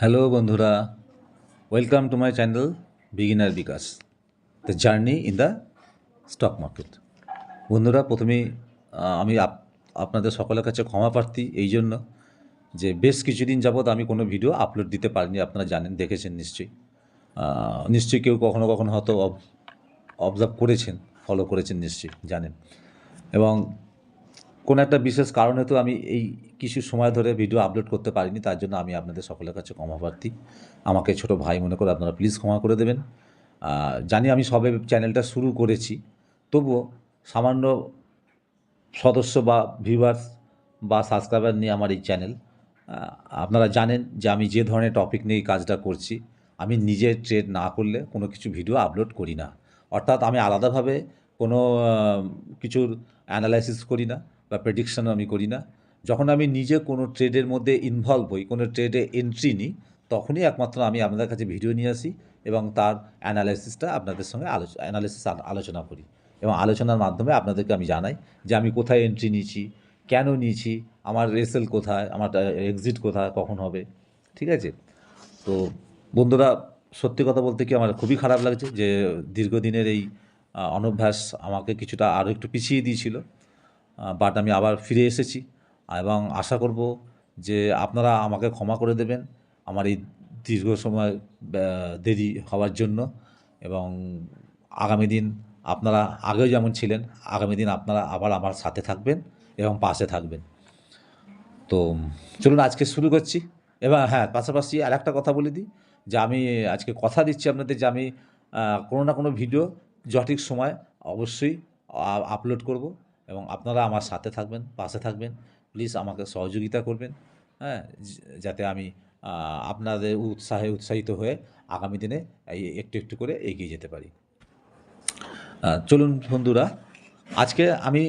Hello বন্ধুরা। Welcome to my channel beginner Bikash the journey in the stock market বন্ধুরা প্রথমেই আহ, আমি up- আপনাদের সকলের কাছে ক্ষমা প্রার্থী এই জন্য যে বেশ কিছুদিন যাবৎ আমি কোনো ভিডিও আপলোড দিতে পারিনি আপনারা জানেন দেখেছেন নিশ্চয়ই। নিশ্চয়ই কেউ কখনো কখনো হয়তো অবজার্ভ করেছেন ফলো করেছেন নিশ্চয়ই জানেন। এবং কোনো একটা বিশেষ কারণে তো আমি এই কিছু সময় ধরে ভিডিও আপলোড করতে পারিনি, তার জন্য আমি আপনাদের সকলের কাছে ক্ষমা প্রার্থী। আমাকে ছোট ভাই মনে করে আপনারা প্লিজ ক্ষমা করে দেবেন। জানি আমি সবে চ্যানেলটা শুরু করেছি, তবুও সামান্য সদস্য বা ভিউয়ার্স বা সাবস্ক্রাইবার নিয়ে আমার এই চ্যানেল আপনারা জানেন যে আমি যে ধরনের টপিক নিয়ে কাজটা করছি, আমি নিজে ট্রেড না করলে কোনো কিছু ভিডিও আপলোড করি না। অর্থাৎ আমি আলাদাভাবে কোনো কিছুর অ্যানালাইসিস করি না। বা প্রেডিকশন আমি করি না। যখন আমি নিজে কোনো ট্রেডের মধ্যে ইনভলভ হই, কোনো ট্রেডে এন্ট্রি নিই, তখনই একমাত্র আমি আপনাদের কাছে ভিডিও নিয়ে আসি এবং তার অ্যানালাইসিসটা আপনাদের সঙ্গে আলোচ অ্যানালাইসিস আলোচনা করি এবং আলোচনার মাধ্যমে আপনাদেরকে আমি জানাই যে আমি কোথায় এন্ট্রি নিয়েছি, কেন নিয়েছি, আমার রেসেল কোথায়, আমার এক্সিট কোথায়, কখন হবে, ঠিক আছে? তো বন্ধুরা, সত্যি কথা বলতে কি আমার খুবই খারাপ লাগছে যে দীর্ঘদিনের এই অনভ্যাস আমাকে কিছুটা আরও একটু পিছিয়ে দিয়েছিল। বাট আমি আবার ফিরে এসেছি। এবং আশা করব যে আপনারা আমাকে ক্ষমা করে দেবেন আমার এই দীর্ঘ সময় দেরি হওয়ার জন্য। এবং আগামী দিন আপনারা আগেও যেমন ছিলেন, আগামী দিন আপনারা আবার আমার সাথে থাকবেন এবং পাশে থাকবেন। তো চলুন আজকে শুরু করছি। এবার হ্যাঁ পাশাপাশি আর একটা কথা বলে দিই, যে আমি আজকে কথা দিচ্ছি আপনাদের যে আমি কোনো না কোনো ভিডিও সঠিক সময় অবশ্যই আপলোড করব। এবং আপনারা আমার সাথে থাকবেন, পাশে থাকবেন। প্লিজ আমাকে সহযোগিতা করবেন হ্যাঁ? যাতে আমি আপনাদের উৎসাহে উৎসাহিত হয়ে আগামী দিনে এই একটু একটু করে এগিয়ে যেতে পারি। চলুন বন্ধুরা, আজকে আমি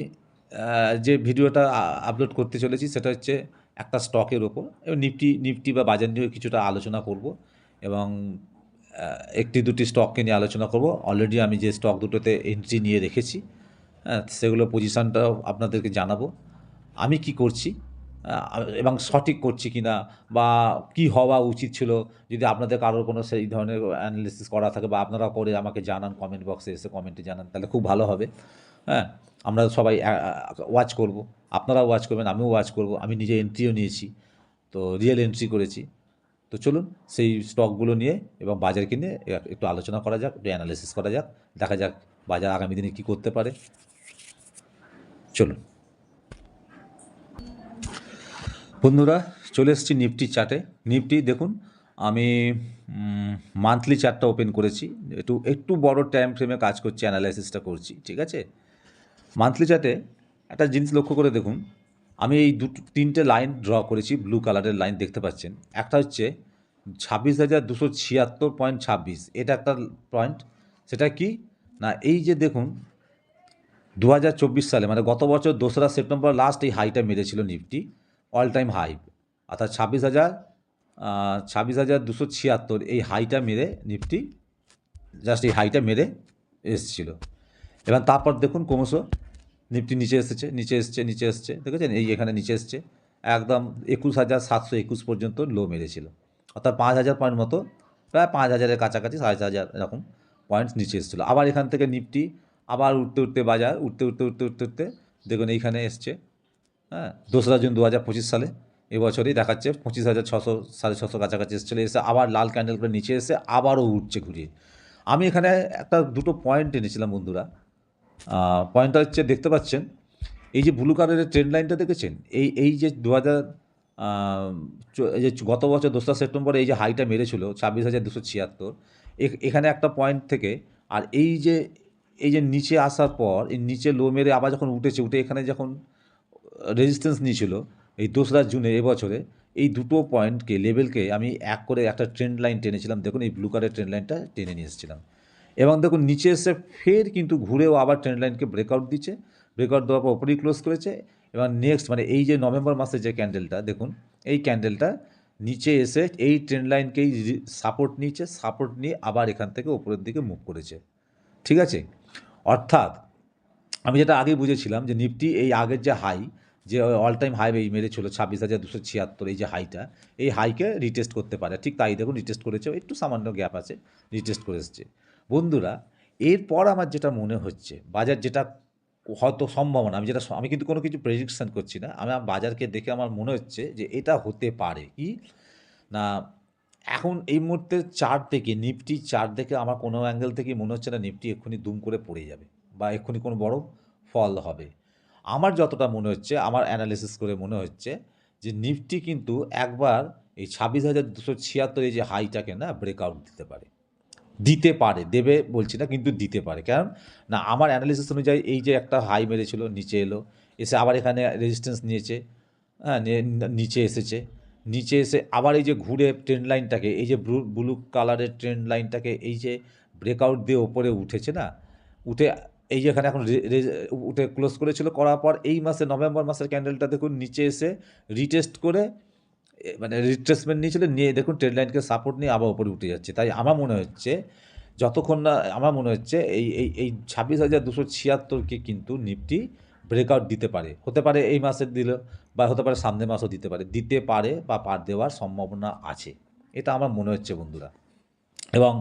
যে ভিডিওটা আপলোড করতে চলেছি সেটা হচ্ছে একটা স্টকের ওপর এবং নিফটি নিফটি বা বাজার নিয়ে কিছুটা আলোচনা করব এবং একটি দুটি স্টককে নিয়ে আলোচনা করব। অলরেডি আমি যে স্টক দুটোতে এন্ট্রি নিয়ে রেখেছি সেগুলো পজিশনটাও আপনাদেরকে জানাব। আমি কি করছি? এবং সঠিক করছি কি না? বা কি হওয়া উচিত ছিল? যদি আপনাদের কারোর কোনো সেই ধরনের অ্যানালিসিস করা থাকে বা আপনারা করে আমাকে জানান কমেন্ট বক্সে এসে কমেন্টে জানান, তাহলে খুব ভালো হবে। হ্যাঁ আমরা সবাই ওয়াচ করব। আপনারাও ওয়াচ করবেন, আমিও ওয়াচ করব। আমি নিজে এন্ট্রিও নিয়েছি, তো রিয়েল এন্ট্রি করেছি। তো চলুন, সেই স্টকগুলো নিয়ে এবং বাজারকে নিয়ে একটু আলোচনা করা যাক, একটু অ্যানালিসিস করা যাক, দেখা যাক বাজার আগামী দিনে কী করতে পারে। চলুন। বন্ধুরা, চলে এসেছি নিফটি চার্টে। নিফটি, দেখুন, আমি মান্থলি চার্টটা ওপেন করেছি। একটু একটু বড় টাইম ফ্রেমে কাজ করছি অ্যানালাইসিসটা করছি, ঠিক আছে? মান্থলি চার্টে একটা জিনিস লক্ষ্য করে দেখুন, আমি এই দুটো, তিনটে লাইন ড্র করেছি ব্লু কালারের লাইন দেখতে পাচ্ছেন। একটা হচ্ছে ছাব্বিশ হাজার দুশো ছিয়াত্তর পয়েন্ট ছাব্বিশ। এটা একটা পয়েন্ট সেটা কি? না, এই যে দেখুন দু হাজার চব্বিশ সালে মানে গত বছর দোসরা সেপ্টেম্বর লাস্ট এই হাইটা মেরেছিল নিফটি অল টাইম হাই অর্থাৎ ছাব্বিশ হাজার ছাব্বিশ হাজার দুশো ছিয়াত্তর এই হাইটা মেরে নিফটি জাস্ট এই হাইটা মেরে এসেছিল। এবার তারপর দেখুন ক্রমশ নিফটি নিচে এসেছে, নিচে এসছে নিচে এসছে, দেখেছেন? এই এখানে নিচে এসছে। একদম একুশ হাজার সাতশো একুশ পর্যন্ত লো মেরেছিল। অর্থাৎ পাঁচ হাজার পয়েন্ট মতো, প্রায় পাঁচ হাজারের কাছাকাছি, সাড়ে হাজার এরকম পয়েন্টস নিচে এসেছিল। আবার এখান থেকে নিফটি আবার উঠতে উঠতে বাজার, উঠতে উঠতে উঠতে উঠতে উঠতে দেখুন এইখানে এসছে। হ্যাঁ দোসরা জুন দু হাজার পঁচিশ সালে, এবছরই দেখাচ্ছে পঁচিশ হাজার ছশো, সাড়ে ছশো কাছাকাছি এসেছিল। এসে আবার লাল ক্যান্ডেল করে নিচে এসে আবারও উঠছে ঘুরিয়ে। আমি এখানে একটা দুটো পয়েন্ট এনেছিলাম বন্ধুরা। পয়েন্টটা হচ্ছে দেখতে পাচ্ছেন, এই যে ব্লু কালারের ট্রেন লাইনটা দেখেছেন? এই এই যে দু হাজার এই যে গত বছর দোসরা সেপ্টেম্বরে এই যে হাইটা মেরেছিল ছাব্বিশ হাজার দুশো ছিয়াত্তর এখানে একটা পয়েন্ট থেকে, আর এই যে এই যে নিচে আসার পর, এই নিচে লো মেরে আবার যখন উঠেছে, উঠে এখানে যখন রেজিস্ট্যান্স নিয়েছিল, এই দোসরা জুনে এবছরে, এই দুটো পয়েন্টকে লেভেলকে আমি এক করে একটা ট্রেন্ড লাইন টেনেছিলাম। দেখুন, এই ব্লু কালারের ট্রেন্ড লাইনটা টেনে নিয়ে এসেছিলাম। এবং দেখুন, নিচে এসে ফের কিন্তু ঘুরেও আবার ট্রেন্ড লাইনকে ব্রেকআউট দিচ্ছে। ব্রেকআউট দেওয়ার পর ওপরেই ক্লোজ করেছে। এবং নেক্সট মানে এই যে নভেম্বর মাসে যে ক্যান্ডেলটা দেখুন, এই ক্যান্ডেলটা নিচে এসে এই ট্রেন্ড লাইনকেই সাপোর্ট নিচ্ছে সাপোর্ট নিয়ে আবার এখান থেকে ওপরের দিকে মুভ করেছে। ঠিক আছে? অর্থাৎ আমি যেটা আগে বুঝেছিলাম যে নিফটি এই আগের যে হাই, যে অল টাইম হাই এই মেরে ছিল ছাব্বিশ হাজার দুশো ছিয়াত্তর এই যে হাইটা, এই হাইকে রিটেস্ট করতে পারে। ঠিক তাই দেখুন রিটেস্ট করেছে, একটু সামান্য গ্যাপ আছে রিটেস্ট করে এসছে। বন্ধুরা, এরপর আমার যেটা মনে হচ্ছে, বাজার যেটা হয়তো সম্ভাবনা আমি যেটা আমি কিন্তু কোনো কিছু প্রেডিকশন করছি না, আমি বাজারকে দেখে আমার মনে হচ্ছে যে এটা হতে পারে। কি? না এখন এই মুহূর্তে চার্ট থেকে নিফটি চার দেখে আমার কোনো অ্যাঙ্গেল থেকে মনে হচ্ছে না নিফটি এক্ষুনি দুম করে পড়ে যাবে বা এক্ষুনি কোনো বড় ফল হবে। আমার যতটা মনে হচ্ছে, আমার অ্যানালিসিস করে মনে হচ্ছে যে নিফটি কিন্তু একবার এই ছাব্বিশ হাজার দুশো ছিয়াত্তর এই যে হাইটাকে না ব্রেকআউট দিতে পারে। দিতে পারে, দেবে বলছি না, কিন্তু দিতে পারে। কারণ না, আমার অ্যানালিসিস অনুযায়ী এই যে একটা হাই মেরেছিল, নিচে এলো, এসে আবার এখানে রেজিস্ট্যান্স নিয়েছে হ্যাঁ নিচে এসেছে। নিচে এসে আবার এই যে ঘুরে ট্রেন লাইনটাকে এই যে ব্লু কালারের ট্রেন লাইনটাকে এই যে ব্রেকআউট দিয়ে ওপরে উঠেছে না? উঠে, এই যেখানে এখন উঠে ক্লোজ করেছিল, করার পর এই মাসে, নভেম্বর মাসের ক্যান্ডেলটা দেখুন নিচে এসে রিটেস্ট করে মানে রিট্রেসমেন্ট নিয়েছিল, নিয়ে দেখুন ট্রেড লাইনকে সাপোর্ট নিয়ে আবার উপরে উঠে যাচ্ছে। তাই আমার মনে হচ্ছে, যতক্ষণ না, আমার মনে হচ্ছে এই এই এই ছাব্বিশ হাজার দুশো ছিয়াত্তরকে কিন্তু নিফটি ব্রেকআউট দিতে পারে। হতে পারে এই মাসে দিল বা হতে পারে সামনের মাসও দিতে পারে দিতে পারে বা পার দেওয়ার সম্ভাবনা আছে। এটা আমার মনে হচ্ছে বন্ধুরা। এবং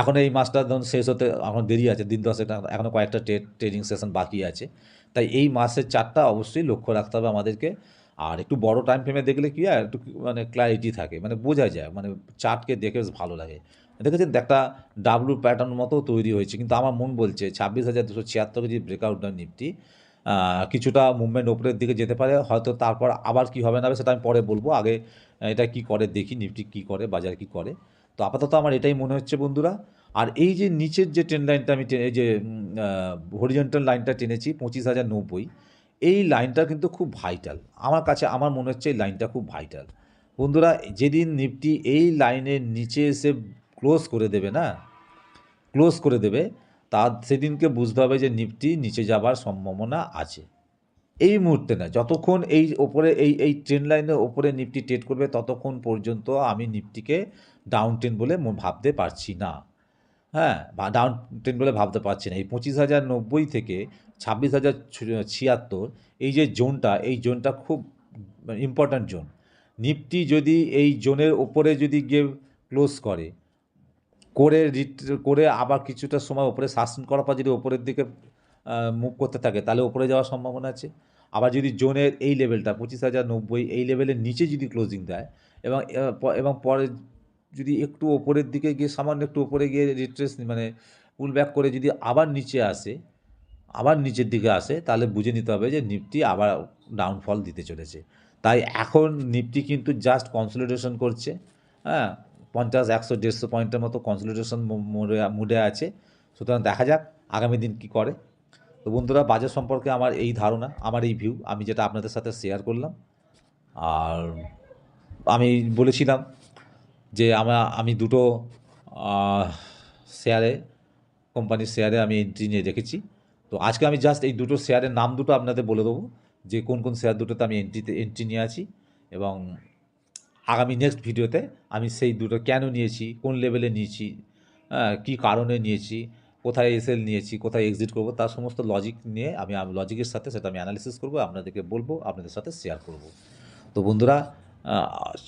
এখন এই মাসটা ধরুন শেষ হতে এখন দেরি আছে, দিন দশেক এখনও কয়েকটা ট্রেডিং সেশন বাকি আছে। তাই এই মাসের চারটা অবশ্যই লক্ষ্য রাখতে হবে আমাদেরকে। আর একটু বড় টাইম ফ্রেমে দেখলে কী হয়, একটু মানে ক্ল্যারিটি থাকে মানে বোঝা যায় মানে চার্টকে দেখে বেশ ভালো লাগে। দেখেছেন একটা ডাব্লু প্যাটার্ন মতো তৈরি হয়েছে, কিন্তু আমার মন বলছে ছাব্বিশ হাজার দুশো ছিয়াত্তর কেজি ব্রেকআউট হয় নিফটি কিছুটা মুভমেন্ট ওপরের দিকে যেতে পারে, হয়তো তারপর আবার কি হবে না সেটা আমি পরে বলব। আগে এটা কি করে দেখি, নিফটি কি করে, বাজার কি করে। তো আপাতত আমার এটাই মনে হচ্ছে বন্ধুরা। আর এই যে নিচের যে ট্রেন লাইনটা আমি এই যে হরিজন্টাল লাইনটা টেনেছি, পঁচিশ হাজার নব্বই, এই লাইনটা কিন্তু খুব ভাইটাল আমার কাছে, আমার মনে হচ্ছে এই লাইনটা খুব ভাইটাল বন্ধুরা, যেদিন নিফটি এই লাইনের নিচে এসে ক্লোজ করে দেবে না ক্লোজ করে দেবে তা সেদিনকে বুঝতে হবে যে নিফটি নিচে যাবার সম্ভাবনা আছে। এই মুহূর্তে না, যতক্ষণ এই ওপরে, এই এই ট্রেন লাইনের ওপরে নিফটি ট্রেড করবে, ততক্ষণ পর্যন্ত আমি নিফটিকে ডাউন ট্রেন বলে ভাবতে পারছি না। হ্যাঁ ডাউন ট্রেন বলে ভাবতে পারছি না। এই পঁচিশ হাজার নব্বই থেকে ছাব্বিশ হাজার ছিয়াত্তর, এই যে জোনটা এই জোনটা খুব ইম্পর্ট্যান্ট জোন নিফটি যদি এই জোনের ওপরে যদি গিয়ে ক্লোজ করে করে করে আবার কিছুটা সময় ওপরে শাসন করার পর যদি ওপরের দিকে মুভ করতে থাকে, তাহলে ওপরে যাওয়ার সম্ভাবনা আছে। আবার যদি জোনের এই লেভেলটা পঁচিশ হাজার নব্বই, এই লেভেলের নিচে যদি ক্লোজিং দেয় এবং এবং পরে যদি একটু ওপরের দিকে গিয়ে, সামান্য একটু ওপরে গিয়ে রিট্রেস মানে পুল ব্যাক করে যদি আবার নিচে আসে, আবার নিচের দিকে আসে, তাহলে বুঝে নিতে হবে যে নিফটি আবার ডাউনফল দিতে চলেছে। তাই এখন নিফটি কিন্তু জাস্ট কনসলিডেশন করছে হ্যাঁ? পঞ্চাশ একশো দেড়শো পয়েন্টের মতো কনসলিডেশন মোডে আছে। সুতরাং দেখা যাক আগামী দিন কি করে। তো বন্ধুরা বাজার সম্পর্কে আমার এই ধারণা, আমার এই ভিউ আমি যেটা আপনাদের সাথে শেয়ার করলাম। আর আমি বলেছিলাম যে আমরা আমি দুটো শেয়ারে কোম্পানির শেয়ারে আমি এন্ট্রি নিয়ে রেখেছি। তো আজকে আমি জাস্ট এই দুটো শেয়ারের নাম দুটো আপনাদের বলে দেবো, যে কোন কোন শেয়ার দুটোতে আমি এন্ট্রিতে এন্ট্রি নিয়ে আছি এবং আগামী নেক্সট ভিডিওতে আমি সেই দুটো কেন নিয়েছি কোন লেভেলে নিয়েছি হ্যাঁ, কী কারণে নিয়েছি কোথায় এসএল নিয়েছি কোথায় এক্সিট করব তার সমস্ত লজিক নিয়ে আমি লজিকের সাথে সেটা আমি অ্যানালিসিস করব আপনাদেরকে বলব আপনাদের সাথে শেয়ার করব। তো বন্ধুরা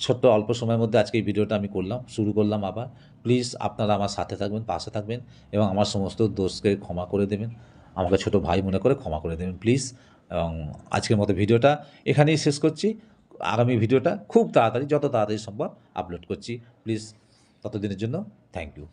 ছোট্ট অল্প সময়ের মধ্যে আজকে এই ভিডিওটা আমি করলাম শুরু করলাম আবার। প্লিজ আপনারা আমার সাথে থাকবেন পাশে থাকবেন এবং আমার সমস্ত দোষকে ক্ষমা করে দেবেন আমাকে ছোট ভাই মনে করে ক্ষমা করে দেবেন প্লিজ এবং আজকের মতো ভিডিওটা এখানেই শেষ করছি। আগামী ভিডিওটা খুব তাড়াতাড়ি যত তাড়াতাড়ি সম্ভব আপলোড করছি। প্লিজ ততদিনের জন্য থ্যাংক ইউ